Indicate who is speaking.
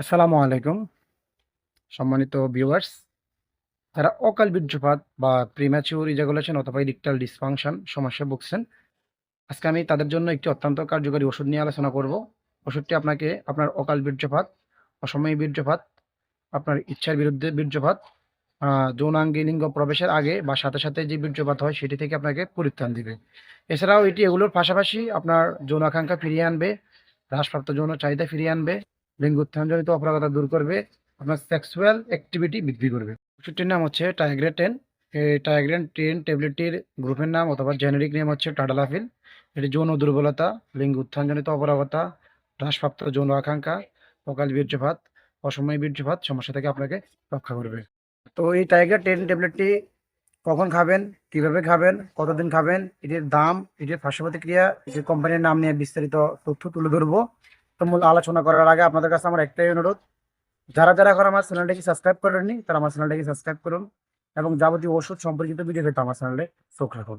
Speaker 1: আসসালামু আলাইকুম, সম্মানিত ভিউয়ার্স যারা অকাল বীর্যপাত বা প্রিম্যাচিউর ইজাগুলেশন অথবা ইরেকটাইল ডিসফাংশন সমস্যা ভুগছেন, আজকে আমি তাদের জন্য একটি অত্যন্ত কার্যকরী ওষুধ নিয়ে আলোচনা করব। ওষুধটি আপনাকে আপনার অকাল বীর্যপাত, অসময়ী বীর্যপাত, আপনার ইচ্ছার বিরুদ্ধে বীর্যপাত যৌনাঙ্গী লিঙ্গ প্রবেশের আগে বা সাথে সাথে যে বীর্যপাত হয় সেটি থেকে আপনাকে পরিত্রাণ দিবে। এছাড়াও এটি এগুলোর পাশাপাশি আপনার যৌন আকাঙ্ক্ষা ফিরিয়ে আনবে, হ্রাসপ্রাপ্ত যৌন চাহিদা ফিরিয়ে আনবে লিঙ্গ উত্থানজনিত অপরাগতা দূর করবে, আপনার সেক্সুয়াল অ্যাক্টিভিটি বৃদ্ধি করবে। ওষুধটির নাম হচ্ছে টাইগ্রে টেন এই টাইগ্রেন টেন ট্যাবলেটটির গ্রুপের নাম অথবা জেনেরিক নেম হচ্ছে টাডালাফিল এটি যৌন দুর্বলতা লিঙ্গ উত্থানজনিত অপরাগতা হ্রাসপ্রাপ্ত যৌন আকাঙ্ক্ষা, অকাল বীর্যপাত, অসময় বীর্যপাত সমস্যা থেকে আপনাকে রক্ষা করবে। তো এই টাইগার টেন ট্যাবলেটটি কখন খাবেন, কীভাবে খাবেন, কতদিন খাবেন, এটির দাম, এটির পার্শ্ব এটির কোম্পানির নাম নিয়ে বিস্তারিত তথ্য তুলে ধরবো। মূল আলোচনা করার আগে আপনাদের কাছে আমার একটাই অনুরোধ। যারা যারা এখন আমার চ্যানেলটাকে সাবস্ক্রাইব করেননি, তারা আমার চ্যানেলটাকে সাবস্ক্রাইব করুন এবং যাবতীয় ওষুধ সম্পর্কিত ভিডিও আমার চ্যানেলে চোখ রাখুন।